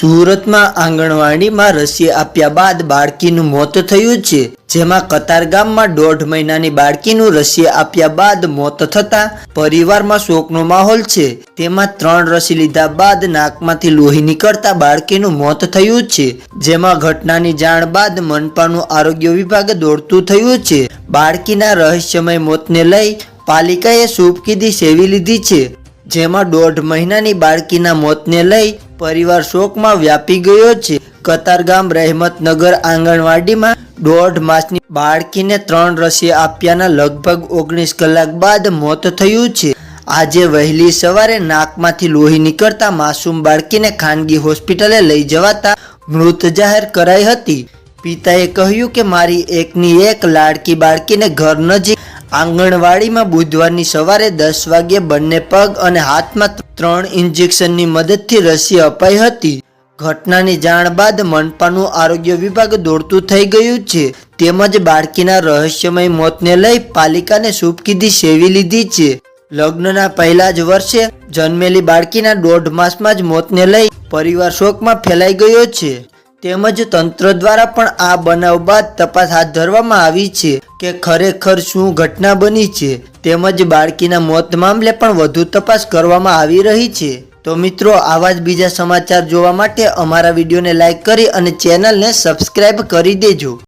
સુરતમાં આંગણવાડીમાં રસી આપ્યા બાદ બાળકીનું મોત થયું છે. જેમાં કતાર ગામમાં દોઢ મહિનાની બાળકીનું રસી આપ્યા બાદ મોત થતા પરિવારમાં શોકનો માહોલ છે. તેમાં ત્રણ રસી લીધા બાદ નાકમાંથી લોહી નીકળતા બાળકીનું મોત થયું છે. જેમાં ઘટનાની જાણ બાદ મનપાનું આરોગ્ય વિભાગ દોડતું થયું છે. બાળકીના રહસ્યમય મોતને લઈ પાલિકાએ સૂપકીદી સેવી લીધી છે. જેમાં દોઢ મહિનાની બાળકીના મોતને લઈ પરિવાર શોકમાં વ્યાપી ગયો છે. કતારગામ રહેમતનગર આંગણવાડીમાં દોઢ માસની બાળકીને ત્રણ રસી આપ્યાના લગભગ ઓગણીસ કલાક બાદ મોત થયું છે. આજે વહેલી સવારે નાકમાંથી લોહી નીકળતા માસૂમ બાળકીને ખાનગી હોસ્પિટલે લઈ જવાતા મૃત જાહેર કરાઈ હતી. પિતાએ કહ્યું કે મારી એકની એક લાડકી બાળકીને ઘર નજીક આંગણવાડીમાં બુધવારની સવારે દસ વાગ્યે બંને પગ અને હાથમાં ત્રણ ઇન્જેક્શનની મદદથી રસી અપાઈ હતી. ઘટનાની જાણ બાદ મનપાનું આરોગ્ય વિભાગ દોડતું થઈ ગયું છે. તેમજ બાળકીના રહસ્યમય મોતને લઈ પાલિકાને સુપકીધી સેવી લીધી છે. લગ્નના પહેલા જ વર્ષે જન્મેલી બાળકીના દોઢ માસમાં જ મોતને લઈ પરિવાર શોકમાં ફેલાઈ ગયો છે. તેમજ તંત્ર દ્વારા પણ આ બનાવ બાદ તપાસ હાથ ધરવામાં આવી છે કે ખરેખર શું ઘટના બની છે. તેમજ બાળકીના મોત મામલે પણ વધુ તપાસ કરવામાં આવી રહી છે. તો મિત્રો, આવા જ બીજા સમાચાર જોવા માટે અમારા વિડીયોને લાઇક કરી અને ચેનલને સબસ્ક્રાઈબ કરી દેજો.